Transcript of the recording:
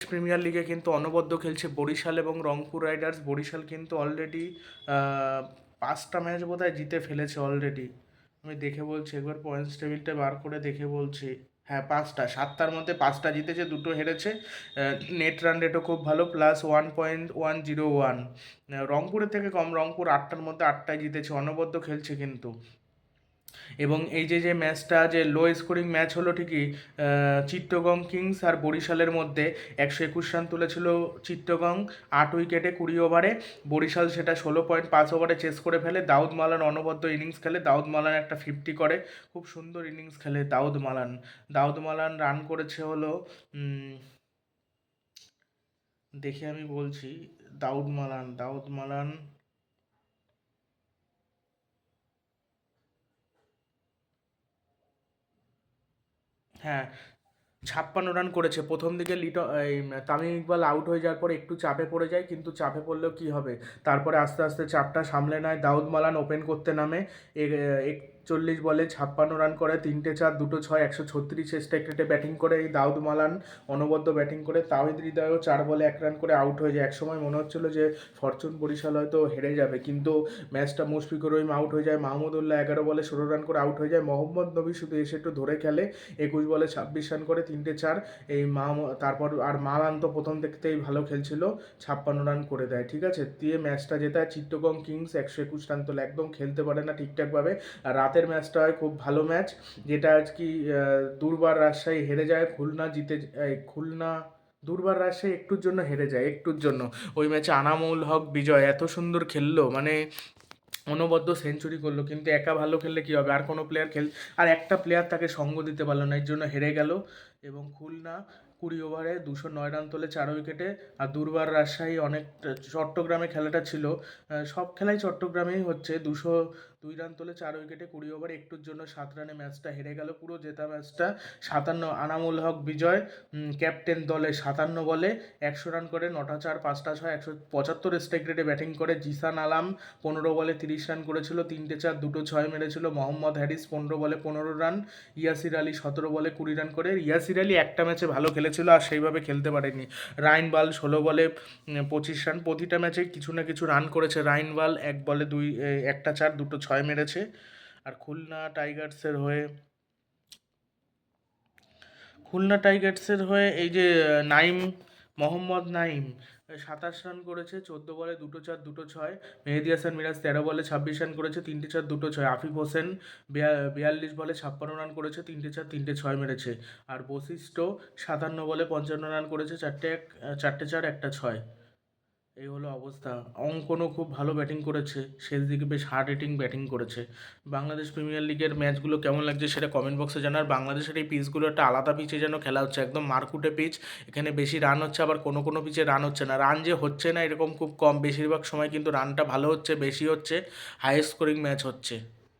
Premier লিগে কিন্তু অনবদ্য খেলছে বরিশাল এবং রংপুর রাইডার্স। বরিশাল কিন্তু অলরেডি পাঁচটা ম্যাচ বোধহয় জিতে ফেলেছে অলরেডি আমি দেখে বলছি, একবার পয়েন্টস টেবিলটা বার করে দেখে বলছি। হ্যাঁ পাঁচটা, সাতটার মধ্যে পাঁচটা জিতেছে, দুটো হেরেছে। নেট রান রেটও খুব ভালো plus one point one zero one রংপুরের থেকে কম, রংপুর আটটার মধ্যে আটটায় জিতেছে, অনবদ্য খেলছে কিন্তু। এবং এই যে যে ম্যাচটা, যে লো স্কোরিং ম্যাচ হলো ঠিকই চিত্তগং কিংস আর বরিশালের মধ্যে একশো একুশ রান তুলেছিল চিত্তগং আট উইকেটে কুড়ি ওভারে। বরিশাল সেটা ষোলো পয়েন্ট পাঁচ ওভারে চেস করে ফেলে। দাউদ মালান অনবদ্য ইনিংস খেলে। দাউদ মালান একটা ফিফটি করে। খুব সুন্দর ইনিংস খেলে Dawid Malan. Dawid Malan run করেছে হলো দেখে আমি বলছি, দাউদ মালান দাউদ মালান হ্যাঁ ছাপ্পান্ন রান করেছে। প্রথম দিকে লিট এই, তামিম ইকবাল আউট হয়ে যাওয়ার পর একটু চাপে পড়ে যায়, কিন্তু চাপে পড়লেও কী হবে? তারপরে আস্তে আস্তে চাপটা সামলে নেয়। দাউদ মালান ওপেন করতে নামে। একচল্লিশ বলে ছাপ্পান্ন রান করে, তিনটে চার, দুটো ছয়, একশো ছত্রিশ স্ট্রাইক ব্যাটিং করে। এই দাউদ মালান অনবদ্য ব্যাটিং করে। তাহিদ হৃদয়ও চার বলে এক রান করে আউট হয়ে যায়। একসময় মনে হচ্ছিল যে ফরচুন বরিশাল হয়তো হেরে যাবে, কিন্তু ম্যাচটা মুশফিকুর রহিম আউট হয়ে যায়। মাহমুদুল্লাহ এগারো বলে ষোলো রান করে আউট হয়ে যায়। মোহাম্মদ নবী শুধু এসে একটু ধরে খেলে, একুশ বলে ছাব্বিশ রান করে, তিনটে চার। এই মাহম তারপর আর মালান তো প্রথম দেখতেই ভালো খেলছিল, ছাপ্পান্ন রান করে দেয়, ঠিক আছে? দিয়ে ম্যাচটা জেতায় চিত্তগং কিংস একশো একুশ রান তোলে। একদম খেলতে পারে না ঠিকঠাকভাবে। আর রাতের ম্যাচটা হয়, খুব ভালো ম্যাচ। যেটা আজ কি দুর্বার রাজশাহী হেরে যায়, খুলনা জিতে খুলনা, দুর্বার রাজশাহী একটুর জন্য হেরে যায়, একটুর জন্য। ওই ম্যাচে আনামুল হক, বিজয় এত সুন্দর খেললো মানে অনবদ্য সেঞ্চুরি করল, কিন্তু একা ভালো খেললে কী হবে? আর কোনো প্লেয়ার খেল, আর একটা প্লেয়ার তাকে সঙ্গ দিতে পারল না, এর জন্য হেরে গেল। এবং খুলনা কুড়ি ওভারে দুশো নয় রান তোলে চার উইকেটে আর দুর্বার রাজশাহী অনেক, চট্টগ্রামে খেলাটা ছিল। সব খেলাই চট্টগ্রামেই হচ্ছে। দুশো দুই রান তোলে চার উইকেটে কুড়ি ওভার একটুর জন্য সাত রানে ম্যাচটা হেরে গেল। পুরো জেতা ম্যাচটা সাতান্ন আনামুল হক বিজয় ক্যাপ্টেন দলে সাতান্ন বলে একশো রান করে নটা চার, পাঁচটা ছয়, একশো পঁচাত্তর স্ট্রাইক রেটে ব্যাটিং করে জিসান আলাম পনেরো বলে তিরিশ রান করেছিল, তিনটে চার, দুটো ছয় মেরেছিল। মোহাম্মদ হ্যারিস পনেরো বলে পনেরো রান, ইয়াসির আলী সতেরো বলে কুড়ি রান করে। ইয়াসির আলী একটা ম্যাচে ভালো খেলেছিল আর সেইভাবে খেলতে পারেনি। রাইন বাল ষোলো বলে পঁচিশ রান, প্রতিটা ম্যাচে কিছু না কিছু রান করেছে। রাইন বাল এক বলে দুই একটা চার, দুটো ছয় মেরেছে। আর খুলনা টাইগার্সের হয়ে খুলনা টাইগার্সের হয়ে এই যে নাইম, মোহাম্মদ নাইম সাতাশ রান করেছে, চোদ্দ বলে দুটো চার, দুটো ছয়। মেহেদি হাসান মিরাজ তেরো বলে ছাব্বিশ রান করেছে, তিনটে চার, দুটো ছয়। আফিফ হোসেন বিয়াল্লিশ বলে ছাপ্পান্ন রান করেছে, তিনটে চার, তিনটে ছয় মেরেছে। আর বশিষ্ঠ সাতান্ন বলে পঞ্চান্ন রান করেছে, চারটে এক চারটে চার, একটা ছয়। এই হলো অবস্থা। অঙ্কনও খুব ভালো ব্যাটিং করেছে। শেষ দিকে বেশ হার্ড হিটিং ব্যাটিং করেছে। বাংলাদেশ প্রিমিয়ার লিগের ম্যাচগুলো কেমন লাগছে সেটা কমেন্ট বক্সে জানার। বাংলাদেশের এই পিচগুলো একটা আলাদা পিচে যেন খেলা হচ্ছে। একদম মারকুটে পিচ এখানে বেশি রান হচ্ছে, আবার কোনো কোনো পিচে রান হচ্ছে না। রান যে হচ্ছে না এরকম খুব কম। বেশিরভাগ সময় কিন্তু রানটা ভালো হচ্ছে, বেশি হচ্ছে হাই স্কোরিং ম্যাচ হচ্ছে।